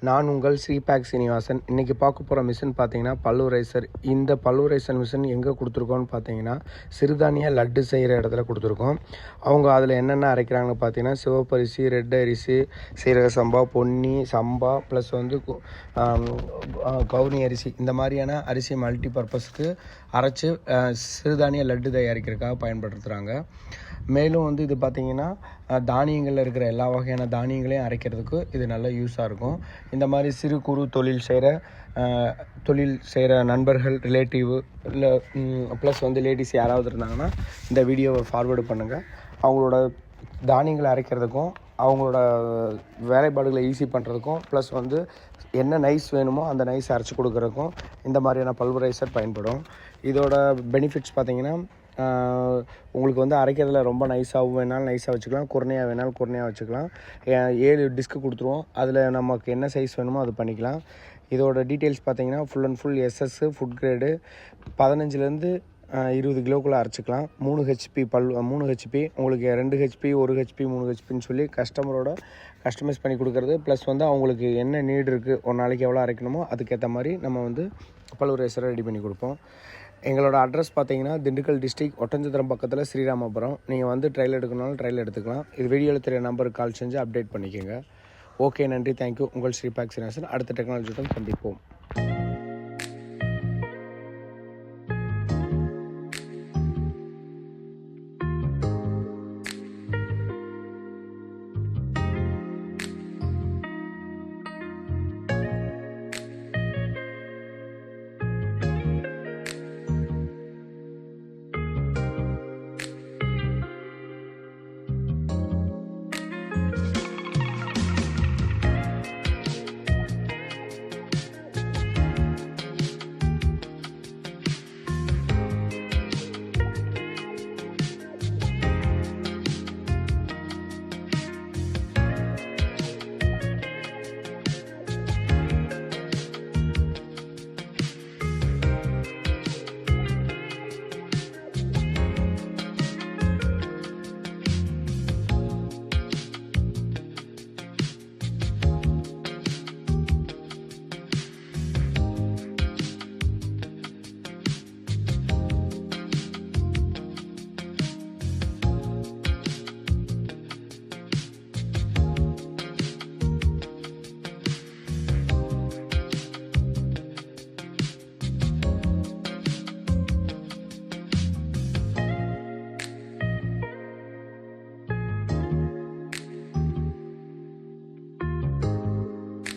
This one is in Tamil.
நான் உங்கள் ஸ்ரீபேக் சீனிவாசன். இன்றைக்கி பார்க்க போகிற மிஷின் பார்த்தீங்கன்னா பல்லுரைசர். இந்த பல்லுரைசர் மிஷின் எங்கே கொடுத்துருக்கோன்னு பார்த்தீங்கன்னா சிறுதானிய லட்டு செய்கிற இடத்துல கொடுத்துருக்கோம். அவங்க அதில் என்னென்ன அரைக்கிறாங்கன்னு பார்த்தீங்கன்னா சிவப்பரிசி ரெட் அரிசி சீரக சம்பா பொன்னி சம்பா ப்ளஸ் வந்து கு- கவுனி அரிசி. இந்த மாதிரியான அரிசி மல்டி பர்பஸ்க்கு அரைச்சி சிறுதானிய லட்டு தயாரிக்கிறதுக்காக பயன்படுத்துகிறாங்க மேலும் வந்து இது பார்த்திங்கன்னா தானியங்களில் இருக்கிற எல்லா வகையான தானியங்களையும் அரைக்கிறதுக்கு இது நல்ல யூஸாக இருக்கும். இந்த மாதிரி சிறு குறு தொழில் செய்கிற தொழில் செய்கிற நண்பர்கள் ரிலேட்டிவ் இல்லை ப்ளஸ் வந்து லேடிஸ் யாராவது இருந்தாங்கன்னா இந்த வீடியோவை ஃபார்வேர்டு பண்ணுங்கள் அவங்களோட தானியங்களை அரைக்கிறதுக்கும் அவங்களோட வேலைப்பாடுகளை ஈஸி பண்ணுறதுக்கும் ப்ளஸ் வந்து என்ன நைஸ் வேணுமோ அந்த நைஸ் அரைச்சி கொடுக்குறதுக்கும் இந்த மாதிரியான பல்வரைசர் பயன்படும். இதோட பெனிஃபிட்ஸ் பார்த்திங்கன்னா உங்களுக்கு வந்து அரைக்கிறதுல ரொம்ப நைஸாகவும் வேணாலும் நைஸாக வச்சுக்கலாம். குறையாக வேணாலும் குறையாக வச்சுக்கலாம். ஏழு டிஸ்க்கு கொடுத்துருவோம். அதில் நமக்கு என்ன சைஸ் வேணுமோ அது பண்ணிக்கலாம். இதோட டீட்டெயில்ஸ் பார்த்தீங்கன்னா full and full SS food grade பதினஞ்சுலேருந்து இருபது கிலோக்குள்ளே அரைச்சிக்கலாம். மூணு ஹெச்பி பல் மூணு ஹெச்பி உங்களுக்கு ரெண்டு ஹெச்பி ஒரு ஹெச்பி மூணு ஹெச்பின்னு சொல்லி கஸ்டமரோட கஸ்டமைஸ் பண்ணி கொடுக்குறது. ப்ளஸ் வந்து அவங்களுக்கு என்ன நீடு இருக்குது ஒரு நாளைக்கு எவ்வளோ அரைக்கணுமோ அதுக்கேற்ற மாதிரி நம்ம வந்து பல்வரேசரை ரெடி பண்ணி கொடுப்போம். எங்களோட அட்ரஸ் பார்த்தீங்கன்னா திண்டுக்கல் டிஸ்ட்ரிக் ஒட்டஞ்சத்திரம் பக்கத்தில் ஸ்ரீராமபுரம். நீங்கள் வந்து ட்ரையல் எடுக்கணும்னாலும் ட்ரையல் எடுத்துக்கலாம். இது வீடியோவில் தெரிய நம்பருக்கு கால் செஞ்சு அப்டேட் பண்ணிக்கோங்க. ஓகே நன்றி தேங்க்யூ உங்கள் ஸ்ரீபாக் சீனிவாசன் அடுத்த டெக்னாலஜியுடன் சந்திப்போம்.